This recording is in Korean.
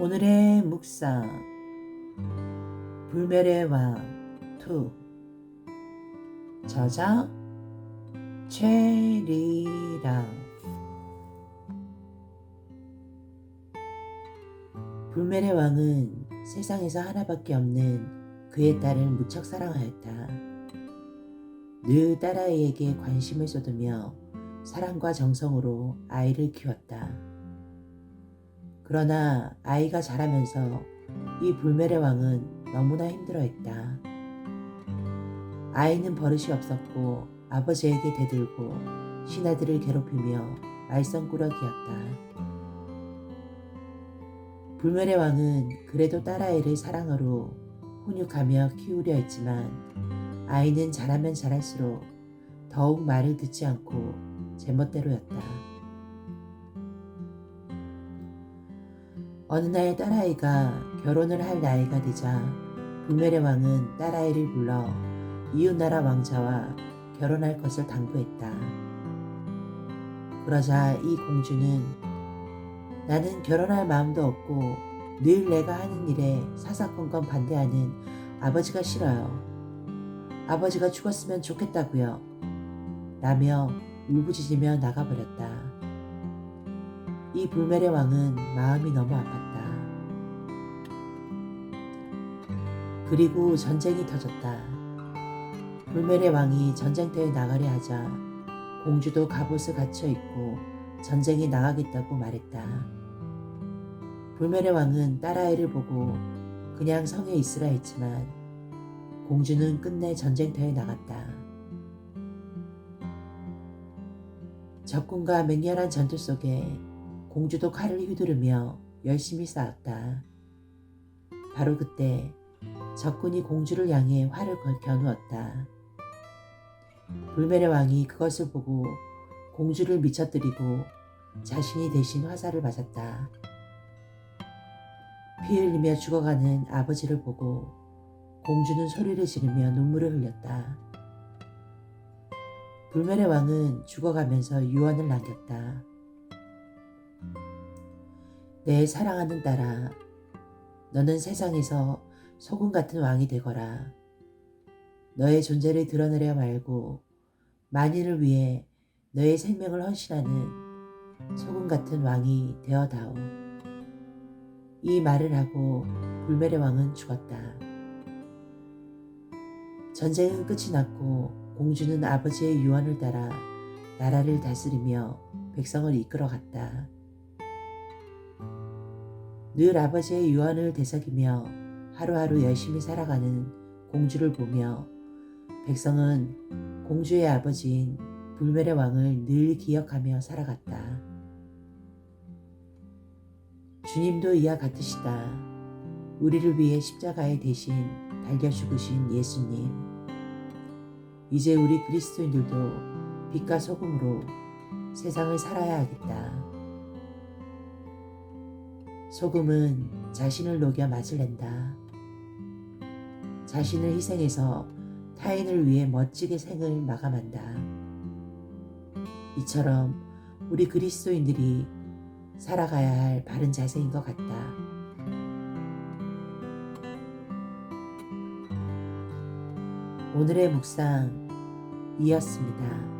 오늘의 묵상 불멸의 왕2 저자 최리랑 불멸의 왕은 세상에서 하나밖에 없는 그의 딸을 무척 사랑하였다. 늘 딸아이에게 관심을 쏟으며 사랑과 정성으로 아이를 키웠다. 그러나 아이가 자라면서 이 불멸의 왕은 너무나 힘들어했다. 아이는 버릇이 없었고 아버지에게 대들고 신하들을 괴롭히며 말썽꾸러기였다. 불멸의 왕은 그래도 딸아이를 사랑으로 훈육하며 키우려 했지만 아이는 자라면 자랄수록 더욱 말을 듣지 않고 제멋대로였다. 어느 날 딸아이가 결혼을 할 나이가 되자 불멸의 왕은 딸아이를 불러 이웃나라 왕자와 결혼할 것을 당부했다. 그러자 이 공주는 나는 결혼할 마음도 없고 늘 내가 하는 일에 사사건건 반대하는 아버지가 싫어요. 아버지가 죽었으면 좋겠다고요. 라며 울부짖으며 나가버렸다. 이 불멸의 왕은 마음이 너무 아팠다. 그리고 전쟁이 터졌다. 불멸의 왕이 전쟁터에 나가려 하자 공주도 갑옷을 갖춰 입고 전쟁에 나가겠다고 말했다. 불멸의 왕은 딸아이를 보고 그냥 성에 있으라 했지만 공주는 끝내 전쟁터에 나갔다. 적군과 맹렬한 전투 속에 공주도 칼을 휘두르며 열심히 싸웠다. 바로 그때 적군이 공주를 향해 활을 겨누었다. 불멸의 왕이 그것을 보고 공주를 미쳐뜨리고 자신이 대신 화살을 맞았다. 피 흘리며 죽어가는 아버지를 보고 공주는 소리를 지르며 눈물을 흘렸다. 불멸의 왕은 죽어가면서 유언을 남겼다. 내 사랑하는 딸아, 너는 세상에서 소금 같은 왕이 되거라. 너의 존재를 드러내려 말고 만인을 위해 너의 생명을 헌신하는 소금 같은 왕이 되어다오. 이 말을 하고 불멸의 왕은 죽었다. 전쟁은 끝이 났고 공주는 아버지의 유언을 따라 나라를 다스리며 백성을 이끌어갔다. 늘 아버지의 유언을 되새기며 하루하루 열심히 살아가는 공주를 보며 백성은 공주의 아버지인 불멸의 왕을 늘 기억하며 살아갔다. 주님도 이와 같으시다. 우리를 위해 십자가에 대신 달려 죽으신 예수님. 이제 우리 그리스도인들도 빛과 소금으로 세상을 살아야 하겠다. 소금은 자신을 녹여 맛을 낸다. 자신을 희생해서 타인을 위해 멋지게 생을 마감한다. 이처럼 우리 그리스도인들이 살아가야 할 바른 자세인 것 같다. 오늘의 묵상 이었습니다.